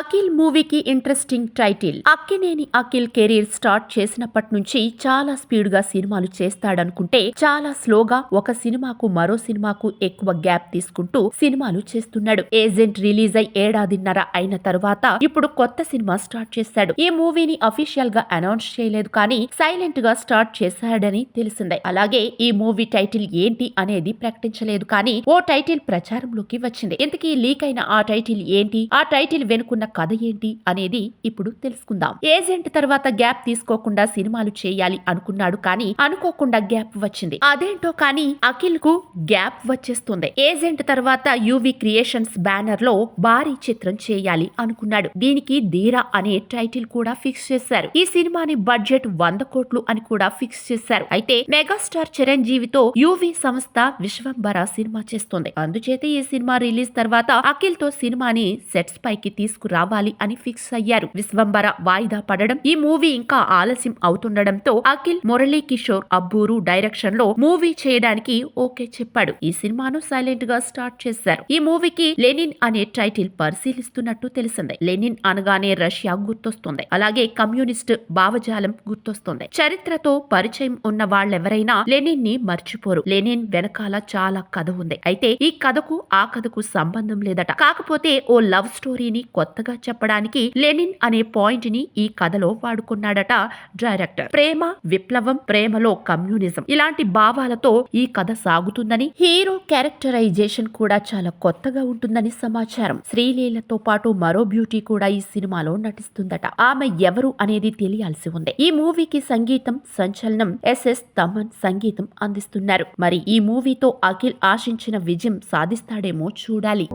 అఖిల్ మూవీకి interesting title. Akkineni Akhil career start చేసినప్పటి నుంచి చాలా స్పీడ్గా సినిమాలు చేస్తాడనుకుంటే చాలా స్లోగా ఒక సినిమాకు మరో సినిమాకు ఎక్కువ గ్యాప్ తీసుకుంటూ సినిమాలు చేస్తున్నాడు. ఏజెంట్ రిలీజ్ అయి ఏడాదిన్నర అయిన తరువాత ఇప్పుడు కొత్త సినిమా స్టార్ట్ చేశాడు. ఈ మూవీని అఫీషియల్గా అనౌన్స్ చేయలేదు కానీ సైలెంట్గా స్టార్ట్ చేశాడని తెలిసిందే. అలాగే ఈ మూవీ టైటిల్ ఏంటి అనేది ప్రకటించలేదు కానీ ఓ టైటిల్ ప్రచారంలోకి వచ్చింది. ఇంతకీ లీక్ అయిన ఆ టైటిల్ ఏంటి? ఆ టైటిల్ వెనుకున్న కథ ఏంటి అనేది ఇప్పుడు తెలుసుకుందాం. ఏజెంట్ తర్వాత గ్యాప్ తీసుకోకుండా సినిమాలు చేయాలి అనుకున్నాడు కానీ అనుకోకుండా గ్యాప్ వచ్చింది. అదేంటో కానీ అఖిల్కు గ్యాప్ వచ్చేస్తుంది. ఏజెంట్ తర్వాత యువి క్రియేషన్స్ బ్యానర్లో భారీ చిత్రం చేయాలి అనుకున్నాడు. దీనికి ధీరా అనే టైటిల్ కూడా ఫిక్స్ చేశారు. ఈ సినిమాని బడ్జెట్ వంద కోట్లు అని కూడా ఫిక్స్ చేశారు. అయితే మెగాస్టార్ చిరంజీవితో యువి సంస్థ విశ్వంబర సినిమా చేస్తుంది. అందుచేత ఈ సినిమా రిలీజ్ తర్వాత అఖిల్తో సినిమాని సెట్స్ పైకి రావాలి అని ఫిక్స్ అయ్యారు. విశ్వంబర వాయిదా పడడం ఈ మూవీ ఇంకా ఆలస్యం అవుతుండడంతో అఖిల్ మురళీ కిషోర్ అబ్బూరు డైరెక్షన్లో మూవీ చేయడానికి ఓకే చెప్పాడు. ఈ సినిమాను సైలెంట్గా స్టార్ట్ చేశారు. ఈ మూవీకి లెనిన్ అనే టైటిల్ పరిశీలిస్తున్నట్టు తెలిసింది. లెనిన్ అనగానే రష్యా గుర్తొస్తుంది. అలాగే కమ్యూనిస్ట్ భావజాలం గుర్తొస్తుంది. చరిత్రతో పరిచయం ఉన్న వాళ్ళెవరైనా లెనిన్ని మర్చిపోరు. లెనిన్ వెనకాల చాలా కథ ఉంది. అయితే ఈ కథకు ఆ కథకు సంబంధం లేదట. కాకపోతే ఓ లవ్ స్టోరీని కొత్త కొత్తగా చెప్పడానికి లెనిన్ అనే పాయింట్ని ఈ కథలో వాడుకున్నాడట డైరెక్టర్. ప్రేమ విప్లవం ప్రేమలో కమ్యూనిజం ఇలాంటి భావాలతో ఈ కథ సాగుతుందని హీరో క్యారెక్టరైజేషన్ కూడా చాలా కొత్తగా ఉంటుందని సమాచారం. శ్రీలీలతో పాటు మరో బ్యూటీ కూడా ఈ సినిమాలో నటిస్తుందట. ఆమె ఎవరు అనేది తెలియాల్సి ఉంది. ఈ మూవీకి సంగీతం సంచలనం ఎస్ఎస్ తమన్ సంగీతం అందిస్తున్నారు. మరి ఈ మూవీతో అఖిల్ ఆశించిన విజయం సాధిస్తాడేమో చూడాలి.